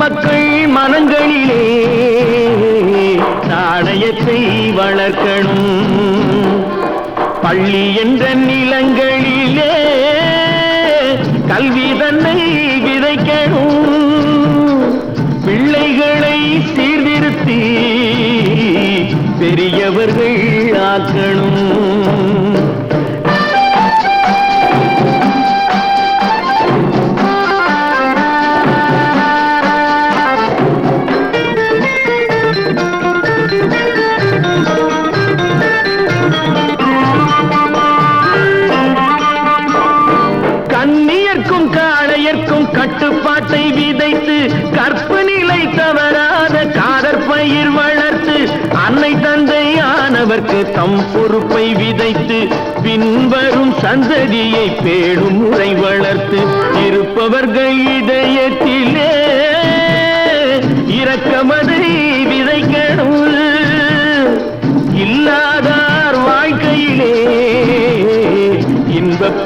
மக்கள் மனங்களிலே நாணயத்தை வளர்க்கணும். பள்ளி என்ற நிலங்களிலே கல்வி தன்னை விதைக்கணும். பிள்ளைகளை சீர்திருத்தி பெரியவர்கள் ஆக்கணும். காளையர்க்கும் கட்டுப்பாட்டை விதைத்து கற்பு நிலை தவறாத காதற் பயிர் வளர்த்து அன்னை தந்தையானவர்க்கு தம் பொறுப்பை விதைத்து பின்வரும் சந்ததியை பேடும் முறை வளர்த்து இருப்பவர்கள் இதயத்தில்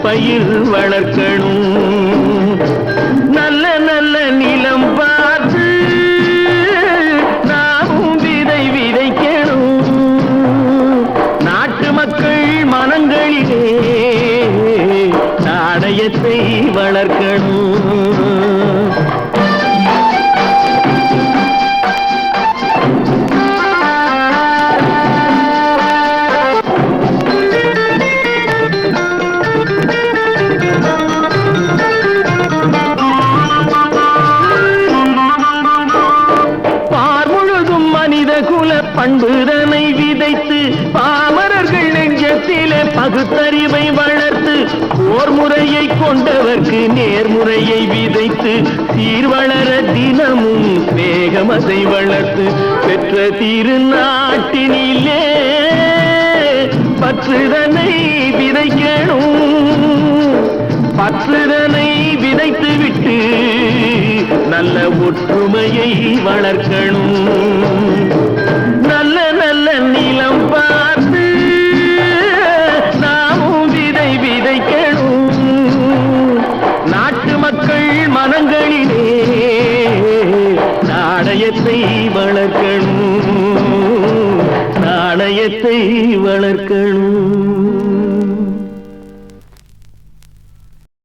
பயிர் வளர்க்கணும். நல்ல நல்ல நிலம் குல பண்புதனை விதைத்து பாமரர்கள் நெஞ்சத்திலே பகுத்தறிவை வளர்த்து போர் முறையை கொண்டவர்க்கு நேர்முறையை விதைத்து சீர்வளர தினமும் வேகமதை வளர்த்து பெற்ற திருநாட்டினிலே பற்றுதனை விதைக்கணும். பற்றுதனை விதைத்து விட்டு நல்ல ஒற்றுமையை வளர்க்கணும். நாணயத்தை வளர்க்கணும். நாணயத்தை வளர்க்கணும்.